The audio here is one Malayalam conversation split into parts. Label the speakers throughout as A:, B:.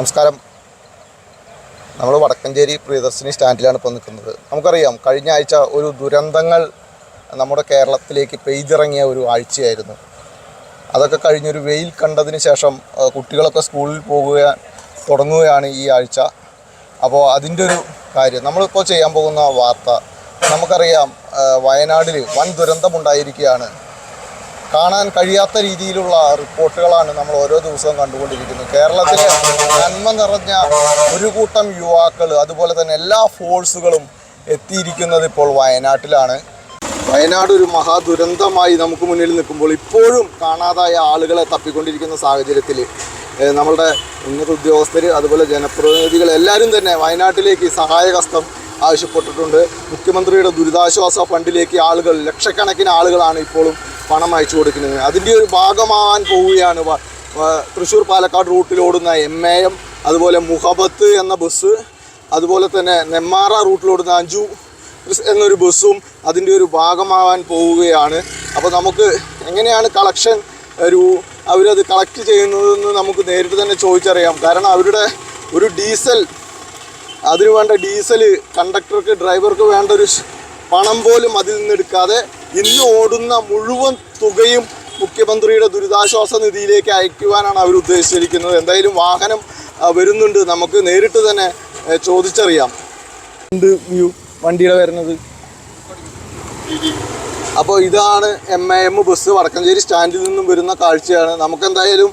A: നമസ്കാരം. നമ്മൾ വടക്കഞ്ചേരി പ്രിയദർശിനി സ്റ്റാൻഡിലാണ് ഇപ്പോൾ നിൽക്കുന്നത്. നമുക്കറിയാം കഴിഞ്ഞ ആഴ്ച ഒരു ദുരന്തങ്ങൾ നമ്മുടെ കേരളത്തിലേക്ക് പെയ്തിറങ്ങിയ ഒരു ആഴ്ചയായിരുന്നു. അതൊക്കെ കഴിഞ്ഞൊരു വെയിൽ കണ്ടതിന് ശേഷം കുട്ടികളൊക്കെ സ്കൂളിൽ പോകുക തുടങ്ങുകയാണ് ഈ ആഴ്ച. അപ്പോൾ അതിന്റെ ഒരു കാര്യം നമ്മളിപ്പോൾ ചെയ്യാൻ പോകുന്ന വാർത്ത നമുക്കറിയാം വയനാടിൽ വൻ ദുരന്തമുണ്ടായിരിക്കുകയാണ്. കാണാൻ കഴിയാത്ത രീതിയിലുള്ള റിപ്പോർട്ടുകളാണ് നമ്മൾ ഓരോ ദിവസവും കണ്ടുകൊണ്ടിരിക്കുന്നത്. കേരളത്തിലെ നന്മ നിറഞ്ഞ ഒരു കൂട്ടം യുവാക്കൾ അതുപോലെ തന്നെ എല്ലാ ഫോഴ്സുകളും എത്തിയിരിക്കുന്നത് ഇപ്പോൾ വയനാട്ടിലാണ്. വയനാട് ഒരു മഹാദുരന്തമായി നമുക്ക് മുന്നിൽ നിൽക്കുമ്പോൾ ഇപ്പോഴും കാണാതായ ആളുകളെ തപ്പിക്കൊണ്ടിരിക്കുന്ന സാഹചര്യത്തിൽ നമ്മളുടെ ഉന്നത ഉദ്യോഗസ്ഥർ അതുപോലെ ജനപ്രതിനിധികൾ എല്ലാവരും തന്നെ വയനാട്ടിലേക്ക് സഹായകസ്ഥം ആവശ്യപ്പെട്ടിട്ടുണ്ട്. മുഖ്യമന്ത്രിയുടെ ദുരിതാശ്വാസ ഫണ്ടിലേക്ക് ആളുകൾ ലക്ഷക്കണക്കിന് ആളുകളാണ് ഇപ്പോഴും പണം അയച്ചു കൊടുക്കുന്നത്. അതിന്റെ ഒരു ഭാഗമാകാൻ പോവുകയാണ് തൃശ്ശൂർ പാലക്കാട് റൂട്ടിൽ ഓടുന്ന എം എ എം അതുപോലെ മുഹബത്ത് എന്ന ബസ് അതുപോലെ തന്നെ നെമ്മാറ റൂട്ടിലോടുന്ന അഞ്ചു എന്നൊരു ബസ്സും അതിന്റെ ഒരു ഭാഗമാവാൻ പോവുകയാണ്. അപ്പോൾ നമുക്ക് എങ്ങനെയാണ് കളക്ഷൻ ഒരു അവരത് കളക്ട് ചെയ്യുന്നതെന്ന് നമുക്ക് നേരിട്ട് തന്നെ ചോദിച്ചറിയാം. കാരണം അവരുടെ ഒരു ഡീസൽ അതിന് വേണ്ട ഡീസൽ കണ്ടക്ടർക്ക് ഡ്രൈവർക്ക് വേണ്ട ഒരു പണം പോലും അതിൽ നിന്ന് എടുക്കാതെ ഇന്ന് ഓടുന്ന മുഴുവൻ തുകയും മുഖ്യമന്ത്രിയുടെ ദുരിതാശ്വാസ നിധിയിലേക്ക് അയക്കുവാനാണ് അവർ ഉദ്ദേശിച്ചിരിക്കുന്നത്. എന്തായാലും വാഹനം വരുന്നുണ്ട്. നമുക്ക് നേരിട്ട് തന്നെ ചോദിച്ചറിയാം. ഉണ്ട് വ്യൂ വണ്ടിയുടെ വരുന്നത്. അപ്പോൾ ഇതാണ് M A M bus Vadakkanchery സ്റ്റാൻഡിൽ നിന്നും വരുന്ന കാഴ്ചയാണ്. നമുക്ക് എന്തായാലും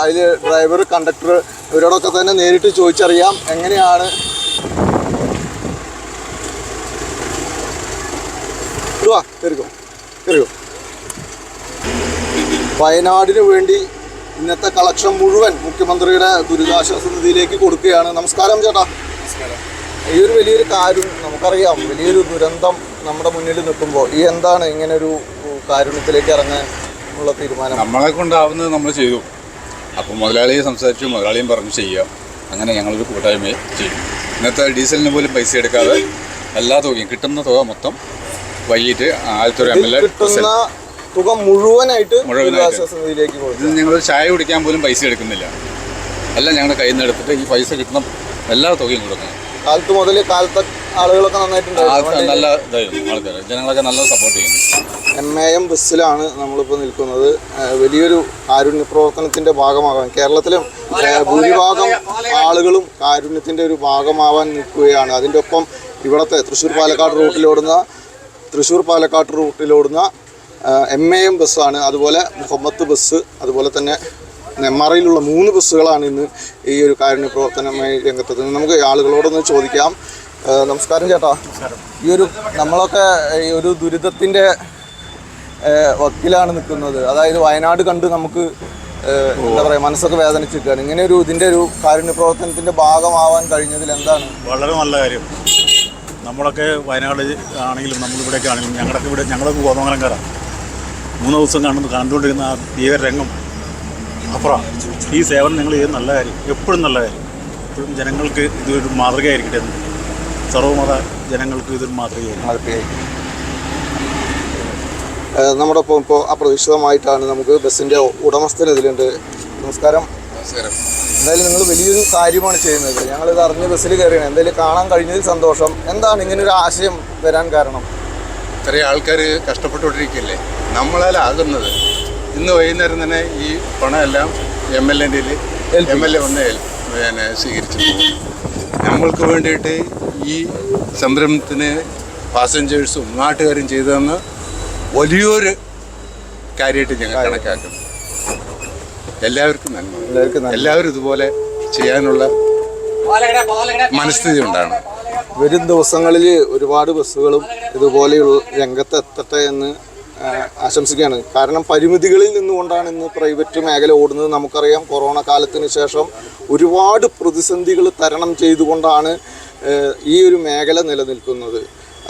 A: അതിൽ ഡ്രൈവർ കണ്ടക്ടർ ഇവരോടൊക്കെ തന്നെ നേരിട്ട് ചോദിച്ചറിയാം. എങ്ങനെയാണ് ഇടുവാ കയറിക്കോ കയറിക്കോ വയനാടിന് വേണ്ടി ഇന്നത്തെ കളക്ഷൻ മുഴുവൻ മുഖ്യമന്ത്രിയുടെ ദുരിതാശ്വാസ നിധിയിലേക്ക് കൊടുക്കുകയാണ്. നമസ്കാരം ചേട്ടാ. ഈ ഒരു വലിയൊരു കാര്യം നമുക്കറിയാം. വലിയൊരു ദുരന്തം നമ്മുടെ മുന്നിൽ നിൽക്കുമ്പോൾ ഈ എന്താണ് ഇങ്ങനെ ഒരു കാരുണ്യത്തിലേക്ക് ഇറങ്ങാൻ ഉള്ള തീരുമാനം?
B: നമ്മളെ കൊണ്ടാവുന്നത് നമ്മൾ ചെയ്തു. അപ്പോൾ മുതലാളിയെ സംസാരിച്ചു മുതലാളിയും പറഞ്ഞു ചെയ്യാം. അങ്ങനെ ഞങ്ങളൊരു കൂട്ടായ്മയെ ചെയ്യും ഇന്നത്തെ ഡീസലിന് പോലും പൈസ എടുക്കാതെ എല്ലാ തുകയും കിട്ടുന്ന തുക മൊത്തം വൈകിട്ട് ആലത്തൂർ എം എൽ എ
A: കിട്ടുന്ന തുക മുഴുവനായിട്ട്
B: മുഴുവനായിട്ട്.
A: ദുരിതാശ്വാസ നിധിയിലേക്ക്
B: ഇത് ഞങ്ങൾ ചായ കുടിക്കാൻ പോലും പൈസ എടുക്കുന്നില്ല. എല്ലാം ഞങ്ങളുടെ കയ്യിൽ നിന്ന് എടുത്തിട്ട് ഈ പൈസ കിട്ടുന്ന എല്ലാ തുകയും കൊടുക്കണം.
A: കാലത്ത് മുതൽ കാലത്തെ ആളുകളൊക്കെ
B: നന്നായിട്ടുണ്ട്. നല്ല ഇതായിരുന്നു ആൾക്കാർ ജനങ്ങളൊക്കെ നല്ല സപ്പോർട്ട് ചെയ്യുന്നു.
A: എം എ എം ബസ്സിലാണ് നമ്മളിപ്പോൾ നിൽക്കുന്നത്. വലിയൊരു കാരുണ്യ പ്രവർത്തനത്തിന്റെ ഭാഗമാകാൻ കേരളത്തിലും ഭൂരിഭാഗം ആളുകളും കാരുണ്യത്തിന്റെ ഒരു ഭാഗമാവാൻ നിൽക്കുകയാണ്. അതിന്റെ ഒപ്പം ഇവിടുത്തെ തൃശ്ശൂർ പാലക്കാട് റൂട്ടിലോടുന്ന തൃശ്ശൂർ പാലക്കാട് റൂട്ടിലോടുന്ന എം എ എം ബസ്സാണ് അതുപോലെ മുഹമ്മത്ത് ബസ് അതുപോലെ തന്നെ നെമ്മാറയിലുള്ള മൂന്ന് ബസ്സുകളാണ് ഇന്ന് ഈ ഒരു കാരുണ്യ പ്രവർത്തനമായി രംഗത്തെത്തുന്നത്. നമുക്ക് ആളുകളോടൊന്ന് ചോദിക്കാം. നമസ്കാരം ചേട്ടാ. ഈ ഒരു നമ്മളൊക്കെ ഈ ഒരു ദുരിതത്തിന്റെ വക്കിലാണ് നിൽക്കുന്നത്. അതായത് വയനാട് കണ്ട് നമുക്ക് എന്താ പറയുക മനസ്സൊക്കെ വേദനിച്ചിരിക്കുകയാണ്. ഇങ്ങനെ ഒരു ഇതിന്റെ ഒരു കാരുണ്യ പ്രവർത്തനത്തിന്റെ ഭാഗമാവാൻ കഴിഞ്ഞതിൽ എന്താണ്?
C: വളരെ നല്ല കാര്യം. നമ്മളൊക്കെ വയനാട് ആണെങ്കിലും നമ്മളിവിടെയൊക്കെ ആണെങ്കിലും ഞങ്ങളൊക്കെ ഇവിടെ ഞങ്ങളൊക്കെ ഗോതമംഗലംകാരാണ് മൂന്ന് ദിവസം കാണുന്നു കണ്ടുകൊണ്ടിരുന്ന ആ ഭീകരരംഗം അപ്പുറം. ഈ സേവനം നിങ്ങൾ ചെയ്ത് നല്ല കാര്യം എപ്പോഴും നല്ല കാര്യം. എപ്പോഴും ജനങ്ങൾക്ക് ഇതൊരു മാതൃകയായിരിക്കട്ടെ എന്ന്. സർവമത ജനങ്ങൾക്ക് ഇതൊരു മാതൃകയായിരിക്കും
A: മാതൃകയായി നമ്മുടെ ഒപ്പം ഇപ്പോൾ അപ്രതീക്ഷിതമായിട്ടാണ് നമുക്ക് ബസ്സിന്റെ ഉടമസ്ഥൻ ഇതിലുണ്ട്. നമസ്കാരം. എന്തായാലും നിങ്ങൾ വലിയൊരു കാര്യമാണ് ചെയ്യുന്നത്. ഞങ്ങളിത് അറിഞ്ഞ് ബസ്സിൽ കയറിയാണ്. എന്തായാലും കാണാൻ കഴിഞ്ഞതിൽ സന്തോഷം. എന്താണ് ഇങ്ങനെ ഒരു ആശയം വരാൻ കാരണം?
B: ഇത്രയും ആൾക്കാർ കഷ്ടപ്പെട്ടുകൊണ്ടിരിക്കില്ലേ നമ്മളാലാകുന്നത് ഇന്ന് വൈകുന്നേരം തന്നെ ഈ പണമെല്ലാം എം എൽ എന്റെ എം എൽ എ വന്ന് പിന്നെ സ്വീകരിച്ചു നമ്മൾക്ക് വേണ്ടിയിട്ട് ഈ സംരംഭത്തിന് പാസഞ്ചേഴ്സും നാട്ടുകാരും ചെയ്തതെന്ന് വലിയൊരു കാര്യമായിട്ട് ഞങ്ങൾ കണക്കാക്കും എല്ലാവർക്കും നന്മ.
A: എല്ലാവർക്കും
B: എല്ലാവരും ഇതുപോലെ ചെയ്യാനുള്ള മനസ്ഥിതി ഉണ്ടാണ്
A: വരും ദിവസങ്ങളിൽ ഒരുപാട് ബസ്സുകളും ഇതുപോലെയുള്ള രംഗത്ത് എത്തട്ടെ എന്ന് ആശംസിക്കുകയാണ്. കാരണം പരിമിതികളിൽ നിന്നുകൊണ്ടാണ് ഇന്ന് പ്രൈവറ്റ് മേഖല ഓടുന്നത്. നമുക്കറിയാം കൊറോണ കാലത്തിന് ശേഷം ഒരുപാട് പ്രതിസന്ധികൾ തരണം ചെയ്തുകൊണ്ടാണ് ഈ ഒരു മേഖല നിലനിൽക്കുന്നത്.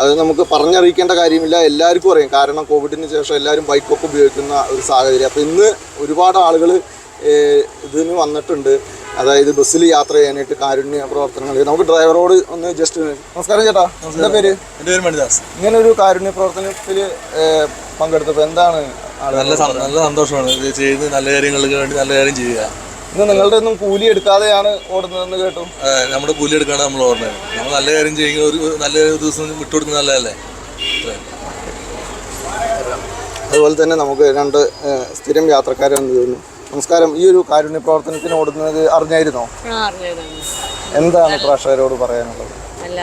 A: അത് നമുക്ക് പറഞ്ഞറിയിക്കേണ്ട കാര്യമില്ല. എല്ലാവർക്കും അറിയാം. കാരണം കോവിഡിന് ശേഷം എല്ലാവരും ബൈക്കൊക്കെ ഉപയോഗിക്കുന്ന ഒരു സാഹചര്യം. അപ്പോൾ ഇന്ന് ഒരുപാട് ആളുകൾ ഇതിന് വന്നിട്ടുണ്ട്. അതായത് ബസ്സിൽ യാത്ര ചെയ്യാനായിട്ട് കാരുണ്യ പ്രവർത്തനങ്ങൾ. നമുക്ക് ഡ്രൈവറോട് ഒന്ന് ജസ്റ്റ് നമസ്കാരം ചേട്ടാ. എന്താ പേര്?
D: എന്റെ പേര് മണിദാസ്.
A: ഇങ്ങനെ ഒരു കാരുണ്യ പ്രവർത്തനത്തിൽ പങ്കെടുത്തപ്പോൾ എന്താണ്
D: നല്ല നല്ല സന്തോഷമാണ്. ഇത് ചെയ്ത് നല്ല കാര്യങ്ങൾക്ക് വേണ്ടി നല്ല കാര്യം ചെയ്യുക.
A: ഇന്ന് നിങ്ങളുടെ ഒന്നും കൂലി എടുക്കാതെയാണ് ഓടുന്നതെന്ന് കേട്ടു.
D: നമ്മുടെ കൂലി എടുക്കാണ് നമ്മൾ ഓടുന്നത്. നമ്മൾ നല്ല കാര്യം ചെയ്യുന്ന ഒരു നല്ല ദിവസം വിട്ടുകൊടുക്കുന്ന നല്ലതല്ലേ?
A: അതുപോലെ തന്നെ നമുക്ക് രണ്ട് സ്ഥിരം യാത്രക്കാരെന്ന് തോന്നുന്നു നമസ്കാരം. ഈ ഒരു കാരുണ്യ പ്രവർത്തനത്തിന് ഓടുന്നത് അറിഞ്ഞായിരുന്നോ? എന്താണ് പ്രേക്ഷകരോട് പറയാനുള്ളത്?
E: അല്ല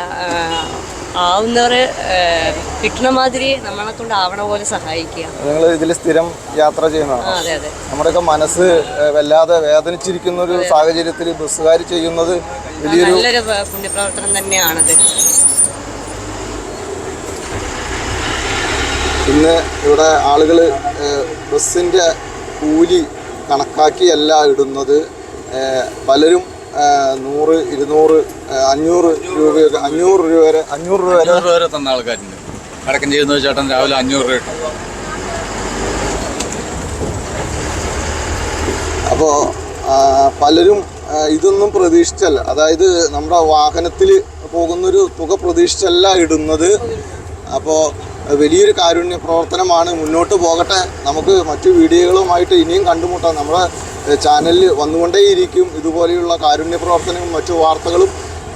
E: ആവുന്നവർ കിട്ടുന്ന മാതിരി നമ്മളെ കൊണ്ട് ആവണ പോലെ സഹായിക്കുക.
A: നിങ്ങൾ ഇതിൽ സ്ഥിരം യാത്ര ചെയ്യുന്നതാണ്?
E: അതെ അതെ.
A: നമ്മുടെയൊക്കെ മനസ്സ് വല്ലാതെ വേദനിച്ചിരിക്കുന്ന ഒരു സാഹചര്യത്തിൽ ബസ്സുകാർ ചെയ്യുന്നത് വലിയൊരു
E: നല്ലൊരു പുണ്യപ്രവർത്തനം തന്നെയാണത്.
A: ഇന്ന് ഇവിടെ ആളുകൾ ബസ്സിന്റെ കൂലി കണക്കാക്കിയല്ല ഇടുന്നത്. പലരും നൂറ് ഇരുന്നൂറ് അഞ്ഞൂറ് രൂപയൊക്കെ അഞ്ഞൂറ് രൂപ വരെ അഞ്ഞൂറ് രൂപ വരെ.
B: അഞ്ഞൂറ് രൂപ വരെ തന്ന ആൾക്കാരുണ്ട്. വടക്കൻ ചെയ്യുന്ന ചേട്ടൻ രാവിലെ അഞ്ഞൂറ് രൂപ കിട്ടും
A: അപ്പോൾ പലരും ഇതൊന്നും പ്രതീക്ഷിച്ചല്ല. അതായത് നമ്മുടെ വാഹനത്തിൽ പോകുന്നൊരു തുക പ്രതീക്ഷിച്ചല്ല ഇടുന്നത്. അപ്പോൾ വലിയൊരു കാരുണ്യ പ്രവർത്തനമാണ്. മുന്നോട്ട് പോകട്ടെ. നമുക്ക് മറ്റു വീഡിയോകളുമായിട്ട് ഇനിയും കണ്ടുമുട്ടാം. നമ്മുടെ ചാനലിൽ വന്നുകൊണ്ടേയിരിക്കും. ഇതുപോലെയുള്ള കാരുണ്യ പ്രവർത്തനങ്ങളും മറ്റു വാർത്തകളും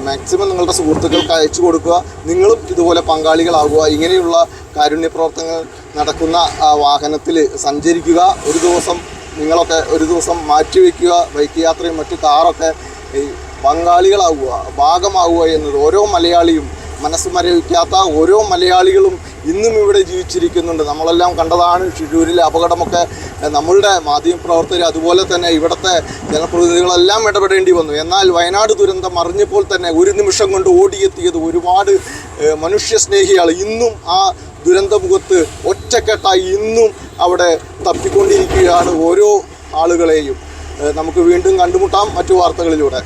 A: മാക്സിമം നിങ്ങളുടെ സുഹൃത്തുക്കൾക്ക് അയച്ചു കൊടുക്കുക. നിങ്ങളും ഇതുപോലെ പങ്കാളികളാകുക. ഇങ്ങനെയുള്ള കാരുണ്യ പ്രവർത്തനങ്ങൾ നടക്കുന്ന വാഹനത്തിൽ സഞ്ചരിക്കുക. ഒരു ദിവസം നിങ്ങളൊക്കെ ഒരു ദിവസം മാറ്റിവെക്കുക ബൈക്ക് യാത്രയും മറ്റു കാറൊക്കെ പങ്കാളികളാവുക ഭാഗമാവുക എന്നത് ഓരോ മലയാളിയും മനസ്സ് മരവിക്കാത്ത ഓരോ മലയാളികളും ഇന്നും ഇവിടെ ജീവിച്ചിരിക്കുന്നുണ്ട്. നമ്മളെല്ലാം കണ്ടതാണ് ഷിരൂരിലെ അപകടമൊക്കെ. നമ്മളുടെ മാധ്യമ പ്രവർത്തകർ അതുപോലെ തന്നെ ഇവിടുത്തെ ജനപ്രതിനിധികളെല്ലാം ഇടപെടേണ്ടി വന്നു. എന്നാൽ വയനാട് ദുരന്തം അറിഞ്ഞപ്പോൾ തന്നെ ഒരു നിമിഷം കൊണ്ട് ഓടിയെത്തിയത് ഒരുപാട് മനുഷ്യസ്നേഹികൾ ഇന്നും ആ ദുരന്തമുഖത്ത് ഒറ്റക്കെട്ടായി ഇന്നും അവിടെ തപ്പിക്കൊണ്ടിരിക്കുകയാണ് ഓരോ ആളുകളെയും. നമുക്ക് വീണ്ടും കണ്ടുമുട്ടാം മറ്റു വാർത്തകളിലൂടെ.